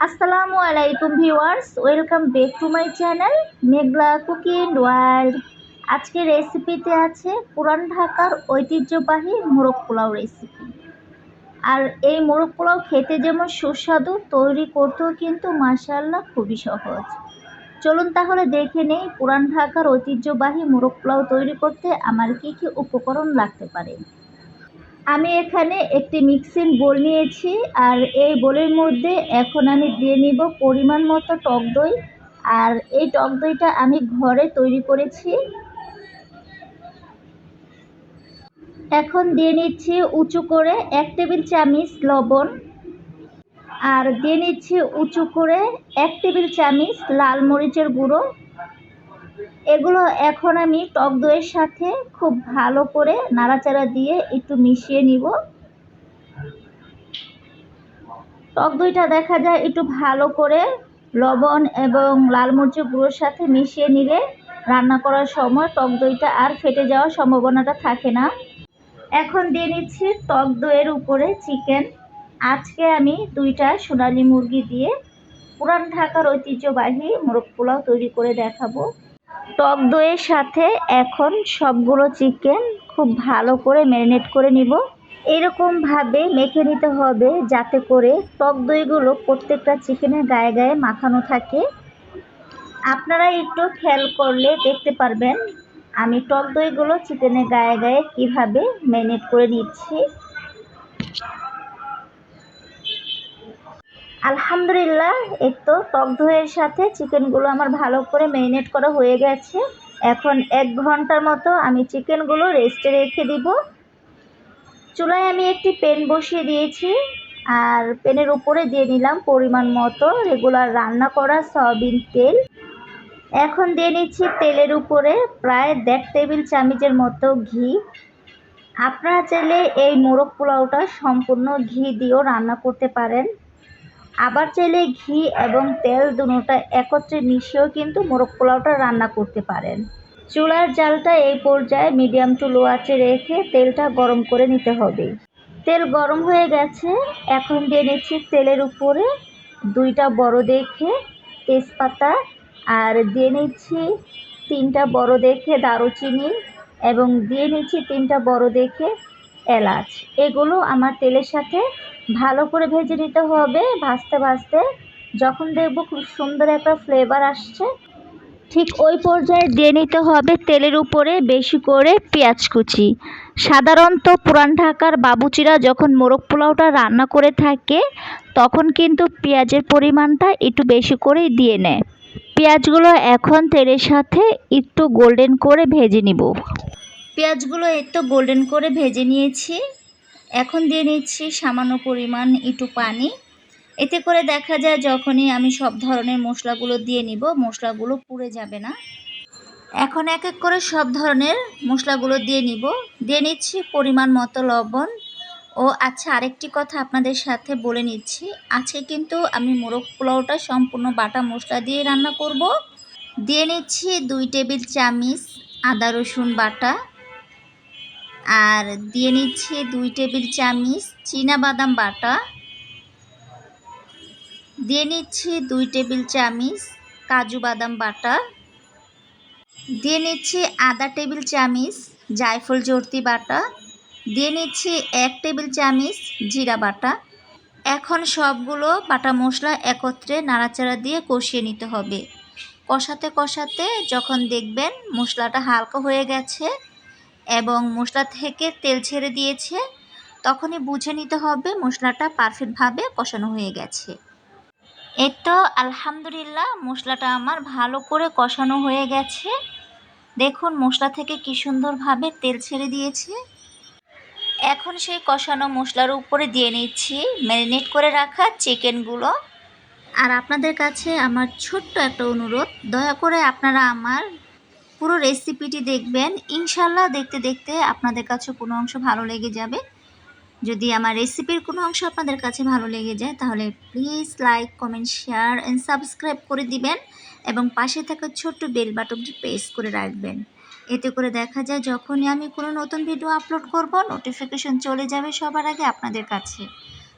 আসসালামু আলাইকুম viewers welcome back to my channel Meghla cooking world আজকে রেসিপিতে আছে পুরান ঢাকার ঐতিহ্যবাহী মোরগ পোলাও রেসিপি আর এই মোরগ পোলাও খেতে যেমন সুস্বাদু, তৈরি করতেও কিন্তু মাসাল্লাহ খুবই সহজ। চলুন তাহলে দেখে নেই পুরান ঢাকার ঐতিহ্যবাহী মোরগ পোলাও তৈরি করতে আমার কী কী উপকরণ লাগতে পারে। আমি এখানে একটি মিক্সিং বোল নিয়েছি আর এই বোলের মধ্যে এখন আমি দিয়ে নিব পরিমাণ মতো টক দই। আর এই টক দইটা আমি ঘরে তৈরি করেছি। এখন দিয়ে নিচ্ছি উঁচু করে এক টেবিল চামচ লবণ। আর দিয়ে নিচ্ছি উঁচু করে এক টেবিল চামচ লাল মরিচের গুঁড়ো। এগুলো এখন আমি টক দইয়ের সাথে খুব ভালো করে নাড়াচাড়া দিয়ে একটু মিশিয়ে নিব। টক দইটা দেখা যায় একটু ভালো করে লবণ এবং লাল মরিচের গুঁড়োর সাথে মিশিয়ে নিলে রান্না করার সময় টক দইটা আর ফেটে যাওয়ার সম্ভাবনাটা থাকে না। এখন দিয়ে নিচ্ছি টক দইয়ের উপরে চিকেন। আজকে আমি দুইটা সোনালি মুরগি দিয়ে পুরান ঢাকার ঐতিহ্যবাহী মোরগ পোলাও তৈরি করে দেখাবো। টক দইয়ের সাথে এখন সবগুলো চিকেন খুব ভালো করে ম্যারিনেট করে নিব। এরকমভাবে মেখে নিতে হবে যাতে করে টক দইগুলো প্রত্যেকটা চিকেনের গায়ে গায়ে মাখানো থাকে। আপনারা একটু খেয়াল করলে দেখতে পারবেন আমি টক দইগুলো চিকেনের গায়ে গায়ে কীভাবে ম্যারিনেট করে নিচ্ছি। আলহামদুলিল্লাহ, এই তো টক দইয়ের সাথে চিকেনগুলো আমার ভালো করে ম্যারিনেট করা হয়ে গেছে। এখন এক ঘণ্টার মতো আমি চিকেনগুলো রেস্টে রেখে দিব। চুলায় আমি একটি পেন বসিয়ে দিয়েছি আর পেনের উপরে দিয়ে নিলাম পরিমাণ মতো রেগুলার রান্না করা সয়াবিন তেল। এখন দিয়ে নিচ্ছি তেলের উপরে প্রায় দেড় টেবিল চামচের মতো ঘি। আপনারা চাইলে এই মোরগ পোলাওটা সম্পূর্ণ ঘি দিয়েও রান্না করতে পারেন। আবার চাইলে ঘি এবং তেল দুটোটা একত্রে মিশিয়েও কিন্তু মোরগ পোলাওটা রান্না করতে পারেন। চুলার জালটা এই পর্যায়ে মিডিয়াম টু লো আঁচে রেখে তেলটা গরম করে নিতে হবে। তেল গরম হয়ে গেছে, এখন দিয়ে নিচ্ছি তেলের উপরে দুইটা বড় দেখে তেজপাতা আর দিয়ে নিচ্ছি তিনটা বড় দেখে দারুচিনি এবং দিয়ে নিচ্ছি তিনটা বড় দেখে এলাচ। এগুলো আমার তেলের সাথে ভালো করে ভেজে নিতে হবে ভাজতে ভাজতে। যখন দেখব খুব সুন্দর একটা ফ্লেভার আসছে। ঠিক ওই পর্যায়ে দিয়ে নিতে হবে তেলের উপরে বেশি করে পেঁয়াজ কুচি। সাধারণত পুরান ঢাকার বাবুচিরা যখন মোরগ পোলাওটা রান্না করে থাকে, তখন কিন্তু পেঁয়াজের পরিমাণটা একটু বেশি করেই দিয়ে নেয়। পেঁয়াজগুলো এখন তেলের সাথে একটু গোল্ডেন করে ভেজে নিব। পেঁয়াজগুলো একটু গোল্ডেন করে ভেজে নিয়েছি। এখন দিয়ে নিচ্ছি সামান্য পরিমাণ একটু পানি। এতে করে দেখা যায় যখনই আমি সব ধরনের মশলাগুলো দিয়ে নিব, মশলাগুলো পুড়ে যাবে না। এখন এক এক করে সব ধরনের মশলাগুলো দিয়ে নিব। দিয়ে নিচ্ছি পরিমাণ মতো লবণ। ও আচ্ছা আরেকটি কথা আপনাদের সাথে বলে নিচ্ছি। আজকে কিন্তু আমি মোরগ পোলাওটা সম্পূর্ণ বাটা মশলা দিয়ে রান্না করব। দিয়ে নিচ্ছি দুই টেবিল চামিচ আদা রসুন বাটা। আর দিয়ে নিচ্ছি দুই টেবিল চামচ বাদাম বাটা। দিয়ে নিচ্ছি দুই টেবিল চামচ কাজু বাদাম বাটা। দিয়ে নিচ্ছি আধা টেবিল চামচ জায়ফল জর্তি বাটা। দিয়ে নিচ্ছি এক টেবিল চামচ জিরা বাটা। এখন সবগুলো বাটা মশলা একত্রে নাড়াচাড়া দিয়ে কষিয়ে নিতে হবে। কষাতে কষাতে যখন দেখবেন মশলাটা হালকা হয়ে গেছে এবং মশলা থেকে তেল ছেড়ে দিয়েছে। তখনই বুঝে নিতে হবে মশলাটা পারফেক্টভাবে কষানো হয়ে গেছে। এই তো, আলহামদুলিল্লাহ, মশলাটা আমার ভালো করে কষানো হয়ে গেছে। দেখুন মশলা থেকে কি সুন্দরভাবে তেল ছেড়ে দিয়েছে। এখন সেই কষানো মশলার উপরে দিয়ে নিচ্ছি ম্যারিনেট করে রাখা চিকেনগুলো। আর আপনাদের কাছে আমার ছোট্ট একটা অনুরোধ, দয়া করে আপনারা আমার পুরো রেসিপিটি দেখবেন। ইনশাল্লাহ দেখতে দেখতে আপনাদের কাছে কোনো অংশ ভালো লেগে যাবে। যদি আমার রেসিপির কোনো অংশ আপনাদের কাছে ভালো লেগে যায়, তাহলে please like comment share and subscribe করে দিবেন এবং পাশে থাকা ছোট্ট বেল বাটনটি প্রেস করে রাখবেন। এতে করে দেখা যায় যখনই আমি কোনো নতুন ভিডিও আপলোড করব নোটিফিকেশন চলে যাবে সবার আগে আপনাদের কাছে।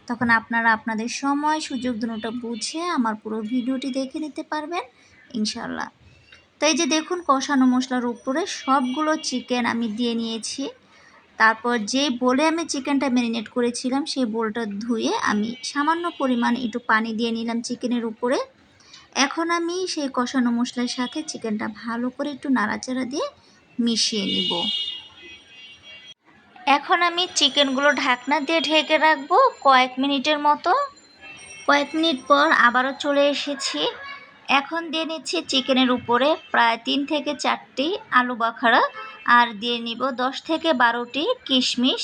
তখন আপনারা আপনাদের সময়, সুযোগ দুটোটা বুঝে আমার পুরো ভিডিওটি দেখে নিতে পারবেন ইনশাল্লাহ তো এই যে দেখুন কষানো মশলার উপরে সবগুলো চিকেন আমি দিয়ে নিয়েছি। তারপর যে বলে আমি চিকেনটা ম্যারিনেট করেছিলাম, সেই বোলটা ধুয়ে আমি সামান্য পরিমাণ একটু পানি দিয়ে নিলাম চিকেনের উপরে। এখন আমি সেই কষানো মশলার সাথে চিকেনটা ভালো করে একটু নাড়াচাড়া দিয়ে মিশিয়ে নিব। এখন আমি চিকেনগুলো ঢাকনা দিয়ে ঢেকে রাখব কয়েক মিনিটের মতো। কয়েক মিনিট পর আবারও চলে এসেছি। এখন দিয়ে নিচ্ছি চিকেনের উপরে প্রায় তিন থেকে চারটি আলু বাখারা আর দিয়ে নিব দশ থেকে বারোটি কিশমিশ।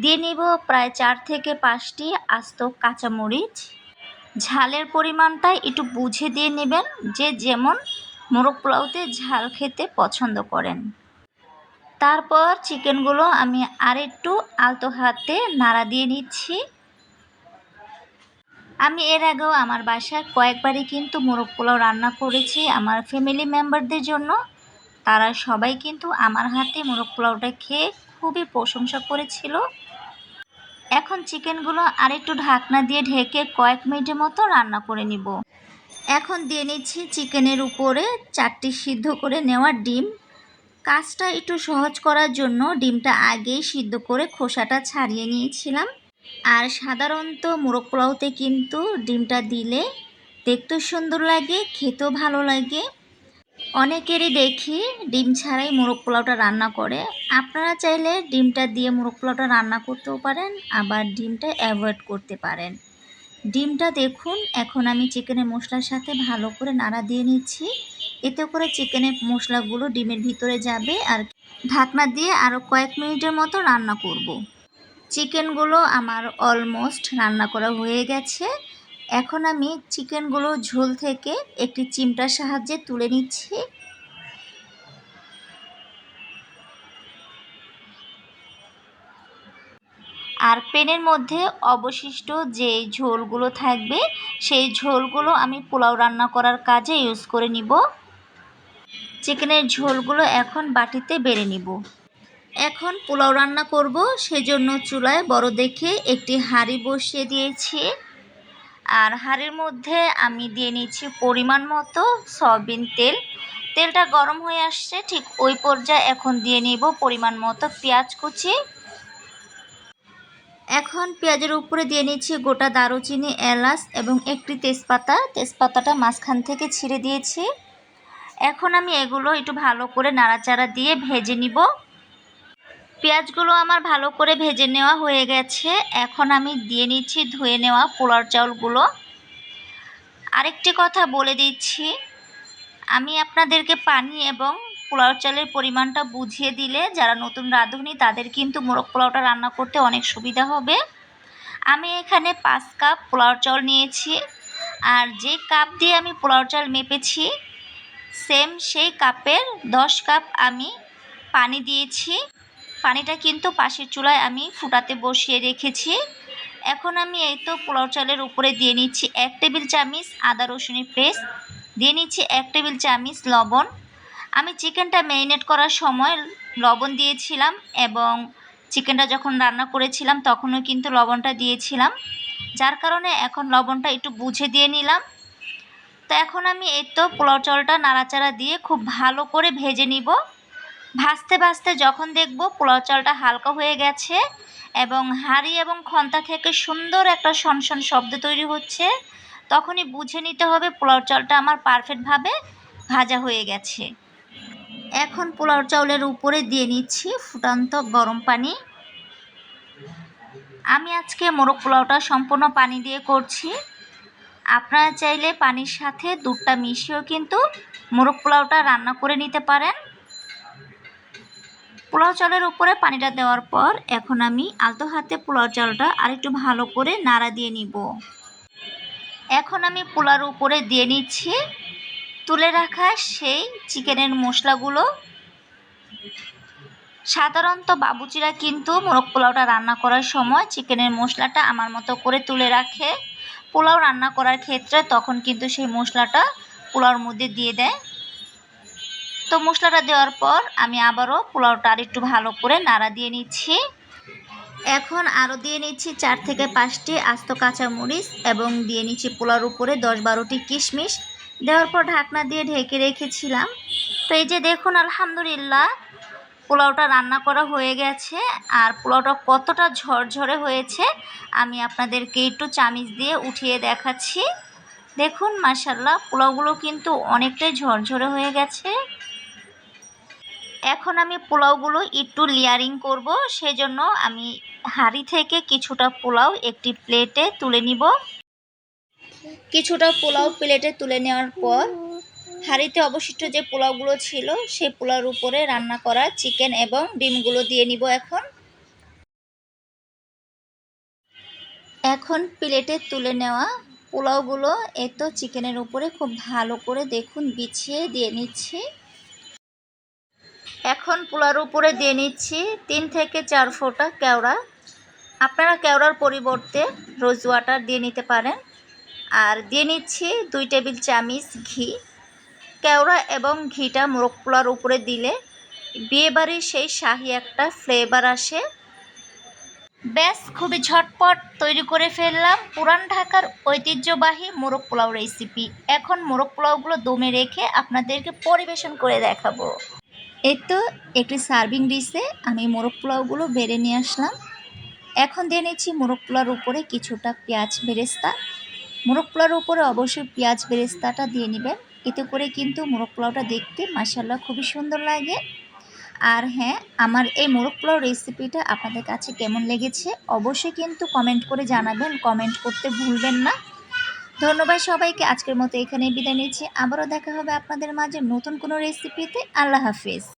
দিয়ে নিব প্রায় চার থেকে পাঁচটি আস্ত কাঁচামরিচ। ঝালের পরিমাণটা একটু বুঝে দিয়ে নেবেন যে যেমন মোরগ পোলাওতে ঝাল খেতে পছন্দ করেন। তারপর চিকেনগুলো আমি আরেকটু আলতো হাতে নাড়া দিয়ে নিচ্ছি। আমি এর আগেও আমার বাসায় কয়েকবারই কিন্তু মোরগ পোলাও রান্না করেছি আমার ফ্যামিলি মেম্বারদের জন্য। তারা সবাই কিন্তু আমার হাতে মোরগ পোলাওটা খেয়ে খুবই প্রশংসা করেছিল। এখন চিকেনগুলো আর একটু ঢাকনা দিয়ে ঢেকে কয়েক মিনিটের মতো রান্না করে নিব। এখন দিয়ে নিচ্ছি চিকেনের উপরে চারটি সিদ্ধ করে নেওয়া ডিম। কাজটা একটু সহজ করার জন্য ডিমটা আগেই সিদ্ধ করে খোসাটা ছাড়িয়ে নিয়েছিলাম। আর সাধারণত মোরগ পোলাওতে কিন্তু ডিমটা দিলে দেখতেও সুন্দর লাগে, খেতেও ভালো লাগে। অনেকেরই দেখি ডিম ছাড়াই মোরগ পোলাওটা রান্না করে। আপনারা চাইলে ডিমটা দিয়ে মোরগ পোলাওটা রান্না করতেও পারেন, আবার ডিমটা অ্যাভয়েড করতে পারেন। ডিমটা দেখুন, এখন আমি চিকেনের মশলার সাথে ভালো করে নাড়া দিয়ে নিচ্ছি। এতে করে চিকেনের মশলাগুলো ডিমের ভিতরে যাবে আর ঢাকনা দিয়ে আরও কয়েক মিনিটের মতো রান্না করব। চিকেনগুলো আমার অলমোস্ট রান্না করা হয়ে গেছে। এখন আমি চিকেনগুলো ঝোল থেকে একটি চিমটার সাহায্যে তুলে নিচ্ছি। আর পেনের মধ্যে অবশিষ্ট যে ঝোলগুলো থাকবে, সেই ঝোলগুলো আমি পোলাও রান্না করার কাজে ইউজ করে নিব। চিকেনের ঝোলগুলো এখন বাটিতে বেড়ে নিব। এখন পোলাও রান্না করব, সেজন্য চুলায় বড় দেখে একটি হাঁড়ি বসিয়ে দিয়েছি। আর হাঁড়ির মধ্যে আমি দিয়ে নিচ্ছি পরিমাণ মতো সয়াবিন তেল। তেলটা গরম হয়ে আসছে, ঠিক ওই পর্যায়ে এখন দিয়ে নিব পরিমাণ মতো পেঁয়াজ কুচি। এখন পেঁয়াজের উপরে দিয়ে নিচ্ছি গোটা দারুচিনি, এলাচ এবং একটি তেজপাতা। তেজপাতাটা মাঝখান থেকে ছিঁড়ে দিয়েছি। এখন আমি এগুলো একটু ভালো করে নাড়াচাড়া দিয়ে ভেজে নিব। পেঁয়াজগুলো আমার ভালো করে ভেজে নেওয়া হয়ে গেছে। এখন আমি দিয়ে নিচ্ছি, ধুয়ে নেওয়া পোলার চাউলগুলো। আরেকটি কথা বলে দিচ্ছি, আমি আপনাদেরকে পানি এবং পোলাও চালের পরিমাণটা বুঝিয়ে দিলে যারা নতুন রাঁধুনি, তাদের কিন্তু মোরগ পোলাওটা রান্না করতে অনেক সুবিধা হবে। আমি এখানে পাঁচ কাপ পোলাও চাল নিয়েছি, আর যে কাপ দিয়ে আমি পোলাও চাল মেপেছি সেম সেই কাপের দশ কাপ আমি পানি দিয়েছি। পানিটা কিন্তু পাশের চুলায় আমি ফুটাতে বসিয়ে রেখেছি। এখন আমি এই তো পোলাও চালের উপরে দিয়ে নিচ্ছি এক টেবিল চামচ আদা রসুনের পেস্ট, দিয়ে নিচ্ছি এক টেবিল চামচ লবণ। আমি চিকেনটা ম্যারিনেট করার সময় লবণ দিয়েছিলাম এবং চিকেনটা যখন রান্না করেছিলাম তখনও কিন্তু লবণটা দিয়েছিলাম, যার কারণে এখন লবণটা একটু বুঝে দিয়ে নিলাম। তো এখন আমি এই তো পোলাও চালটা নাড়াচাড়া দিয়ে খুব ভালো করে ভেজে নিব। ভাজতে ভাজতে যখন দেখব পোলাও চালটা হালকা হয়ে গেছে এবং হাঁড়ি এবং খন্তা থেকে সুন্দর একটা সনসন শব্দ তৈরি হচ্ছে, তখনই বুঝে নিতে হবে পোলাও চালটা আমার পারফেক্টভাবে ভাজা হয়ে গেছে। এখন পোলাও চাউলের উপরে দিয়ে নিচ্ছি ফুটান্ত গরম পানি। আমি আজকে মোরগ পোলাওটা সম্পূর্ণ পানি দিয়ে করছি। আপনারা চাইলে পানির সাথে দুধটা মিশিয়েও কিন্তু মোরগ পোলাওটা রান্না করে নিতে পারেন। পোলাও চালের উপরে পানিটা দেওয়ার পর এখন আমি আলতো হাতে পোলাও চালটা আরেকটু ভালো করে নাড়া দিয়ে নিব। এখন আমি পোলার উপরে দিয়ে নিচ্ছি তুলে রাখা সেই চিকেনের মশলাগুলো। সাধারণত বাবুচিরা কিন্তু মোরগ পোলাওটা রান্না করার সময় চিকেনের মশলাটা আমার মতো করে তুলে রাখে। পোলাও রান্না করার ক্ষেত্রে তখন কিন্তু সেই মশলাটা পোলাওর মধ্যে দিয়ে দেয়। তো মশলাটা দেওয়ার পর আমি আবারও পোলাওটা আর একটু ভালো করে নাড়া দিয়ে নিচ্ছি। এখন আরও দিয়ে নিচ্ছি চার থেকে পাঁচটি আস্ত কাঁচামরিচ এবং দিয়ে নিচ্ছি পোলার উপরে দশ বারোটি কিশমিশ। দেওয়ার পর ঢাকনা দিয়ে ঢেকে রেখেছিলাম। তো এই যে দেখুন, আলহামদুলিল্লাহ, পোলাওটা রান্না করা হয়ে গেছে আর পোলাওটা কতটা ঝরঝরে হয়েছে আমি আপনাদেরকে একটু চামিচ দিয়ে উঠিয়ে দেখাচ্ছি। দেখুন মাসাল্লাহ পোলাওগুলো কিন্তু অনেকটাই ঝরঝরে হয়ে গেছে। এখন আমি পোলাওগুলো একটু লেয়ারিং করব, সেজন্য আমি হাঁড়ি থেকে কিছুটা পোলাও একটি প্লেটে তুলে নিব। কিছুটা পোলাও প্লেটে তুলে নেওয়ার পর হাঁড়িতে অবশিষ্ট যে পোলাওগুলো ছিল সেই পোলাওর উপরে রান্না করা চিকেন এবং ডিমগুলো দিয়ে নিব এখন। এখন প্লেটে তুলে নেওয়া পোলাওগুলো এই তো চিকেনের উপরে খুব ভালো করে দেখুন, বিছিয়ে দিয়ে নিচ্ছি। এখন পোলার উপরে দিয়ে নিচ্ছি তিন থেকে চার ফোঁটা কেওড়া। আপনারা কেওড়ার পরিবর্তে রোজ ওয়াটার দিয়ে নিতে পারেন। আর দিয়ে নিচ্ছি দুই টেবিল চামিচ ঘি। কেওড়া এবং ঘিটা মোরগ পোলার উপরে দিলে বিয়েবাড়ির সেই শাহি একটা ফ্লেভার আসে। ব্যাস, খুবই ঝটপট তৈরি করে ফেললাম পুরান ঢাকার ঐতিহ্যবাহী মোরগ পোলাও রেসিপি এখন মোরগ পোলাওগুলো দমে রেখে আপনাদেরকে পরিবেশন করে দেখাবো। এই তো একটি সার্ভিং ডিশে আমি মোরগ পোলাওগুলো বেড়ে নিয়ে আসলাম। এখন দিয়ে নিচ্ছি মোরগ পোলার উপরে কিছুটা পেঁয়াজ বেরেস্তা। মোরগ পোলার উপরে অবশ্যই পেঁয়াজ বেরেস্তাটা দিয়ে নেবেন। এতে করে কিন্তু মোরগ পোলাওটা দেখতে মাসাল্লাহ খুবই সুন্দর লাগে। আর হ্যাঁ আমার এই মোরগ পোলাও রেসিপিটা আপনাদের কাছে কেমন লেগেছে অবশ্যই কিন্তু কমেন্ট করে জানাবেন। কমেন্ট করতে ভুলবেন না। ধন্যবাদ সবাইকে, আজকের মতো এখানে বিদায় নিচ্ছি। আবারও দেখা হবে আপনাদের মাঝে নতুন কোনো রেসিপিতে আল্লাহ হাফিজ।